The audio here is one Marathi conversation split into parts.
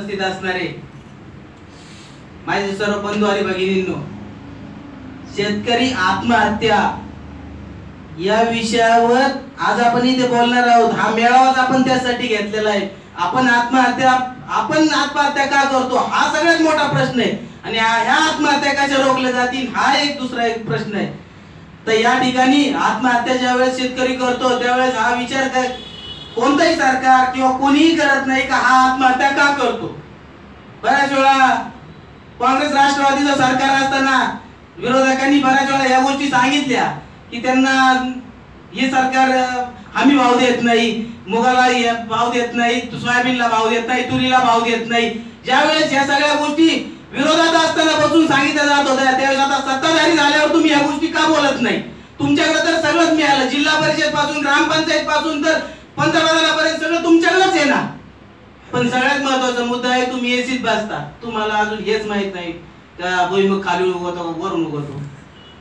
उपस्थित असणारे माझे सर्व बंधू आणि भगिनींनो शेतकरी आत्महत्या या विषयावर आज आपण इथे बोलणार आहोत. हा मेळावाच आपण त्यासाठी घेतलेला आहे. आपण आत्महत्या आपण आत्महत्या का करतो? हा सगळ्यात मोठा प्रश्न आहे. आणि ह्या आत्महत्या कशा रोखल्या जातील? हा एक दुसरा एक प्रश्न आहे. तर या ठिकाणी आत्महत्या ज्या वेळेस शेतकरी करतो त्यावेळेस हा विचार काय कोणताही सरकार किंवा कोणीही करत नाही का हा आत्महत्या का करतो? बऱ्याच वेळा काँग्रेस राष्ट्रवादीचं सरकार असताना विरोधकांनी बऱ्याच वेळा या गोष्टी सांगितल्या की त्यांना हे सरकार हमी भाव देत नाही मुगाला भाव देत नाही सोयाबीनला भाव देत नाही तुरीला भाव देत नाही. ज्यावेळेस या सगळ्या गोष्टी विरोधात असताना बसून सांगितल्या जात होत्या त्यावेळेस आता सत्ताधारी झाल्यावर तुम्ही या गोष्टी का बोलत नाही? तुमच्याकडे तर सगळंच मिळालं. जिल्हा परिषदपासून ग्रामपंचायत पासून तर पंतप्रधानापर्यंत सगळं तुमच्याकडेच आहे ना पण सगळ्यात महत्त्वाचा मुद्दा आहे तुम्ही एसीत बसता. तुम्हाला अजून हेच माहीत नाही. का भुईमुख खाली उगवतो वरून उगवतो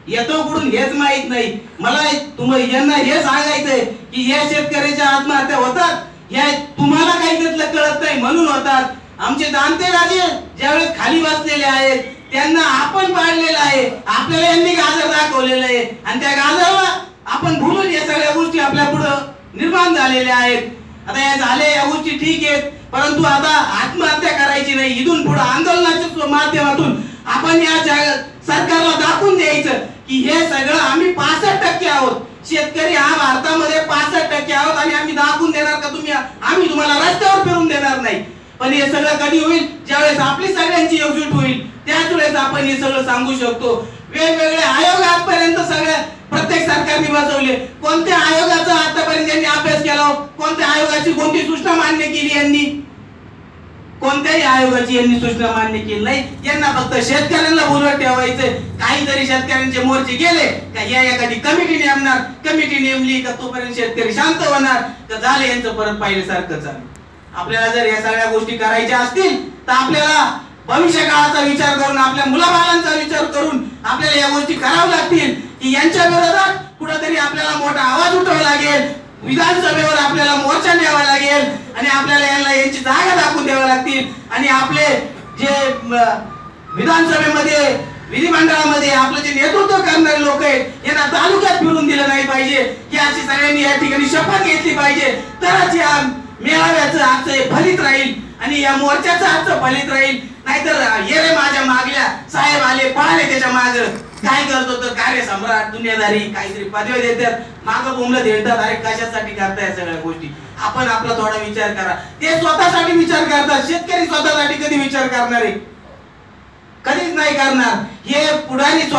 येतो कुठून हेच माहीत नाही. मला तुम्ही यांना हे सांगायचंय की या शेतकऱ्याच्या आत्महत्या होतात. या तुम्हाला काही त्यातलं कळत नाही म्हणून होतात. आमचे दानते राजे ज्यावेळेस खाली बसलेले आहेत त्यांना आपण पाडलेलं आहे. आपल्याला यांनी गाजर दाखवलेलं आहे. आणि त्या गाजरला आपण भुलून या सगळ्या गोष्टी आपल्या पुढं निर्माण झालेल्या आहेत. आता या झाले या गोष्टी ठीक आहेत परंतु आता आत्महत्या करायची नाही. इथून पुढे आंदोलनाच्या माध्यमातून आपण या जग- सरकारला दाखवून द्यायचं की हे सगळं आम्ही पासष्ट टक्के आहोत. शेतकरी हा भारतामध्ये पासष्ट टक्के आहोत आणि आम्ही दाखवून देणार का तुम्ही? आम्ही तुम्हाला रस्त्यावर फिरून देणार नाही. पण हे सगळं कधी होईल? ज्यावेळेस आपली सगळ्यांची एकजूट होईल त्याच वेळेस आपण हे सगळं सांगू शकतो. वेगवेगळे आयोग आजपर्यंत सगळ्या प्रत्येक सरकारने बसवले. कोणत्या आयोगाचा आतापर्यंत यांनी अभ्यास केला हो? कोणत्या आयोगाची कोणती सूचना मान्य केली यांनी? कोणत्याही आयोगाची यांनी सूचना मान्य केली नाही. यांना फक्त शेतकऱ्यांना बोलवत ठेवायचंय काहीतरी शेतकऱ्यांचे मोर्चे गेले का या एखादी कमिटी नेमणार? कमिटी नेमली का तोपर्यंत शेतकरी शांत होणार? तर झाले यांचं परत पाहिल्यासारखं चालू. आपल्याला जर या सगळ्या गोष्टी करायच्या असतील तर आपल्याला भविष्य काळाचा विचार करून आपल्या मुलाबाळांचा विचार करून आपल्याला या गोष्टी कराव्या लागतील. की यांच्या विरोधात कुठेतरी आपल्याला मोठा आवाज उठवावा लागेल. विधानसभेवर आपल्याला मोर्चा न्यावा लागेल. आणि आपल्याला यांना यांची जागा दाखवून द्यावी लागतील. आणि आपले जे विधानसभेमध्ये विधिमंडळामध्ये आपलं जे नेतृत्व करणारे लोक आहेत यांना तालुक्यात फिरून दिलं नाही पाहिजे. ही अशी सगळ्यांनी या ठिकाणी शपथ घेतली पाहिजे. तरच या मेळाव्याचं आजचं हे फलित राहील आणि या मोर्चाचं आजचं फलित राहील. नाहीतर ये रे माझ्या मागल्या साहेब आले पळाले त्याच्या माग. काय करतो तर कार्य सम्राट दुनियादारी काहीतरी पदवी देतात माग बोंबलं देतात. अरे कशासाठी करताय सगळ्या गोष्टी? आपण आपला थोडा विचार करा. ते स्वतःसाठी विचार करतात. शेतकरी स्वतःसाठी कधी विचार करणार आहे? कधीच नाही करणार. हे पुढारी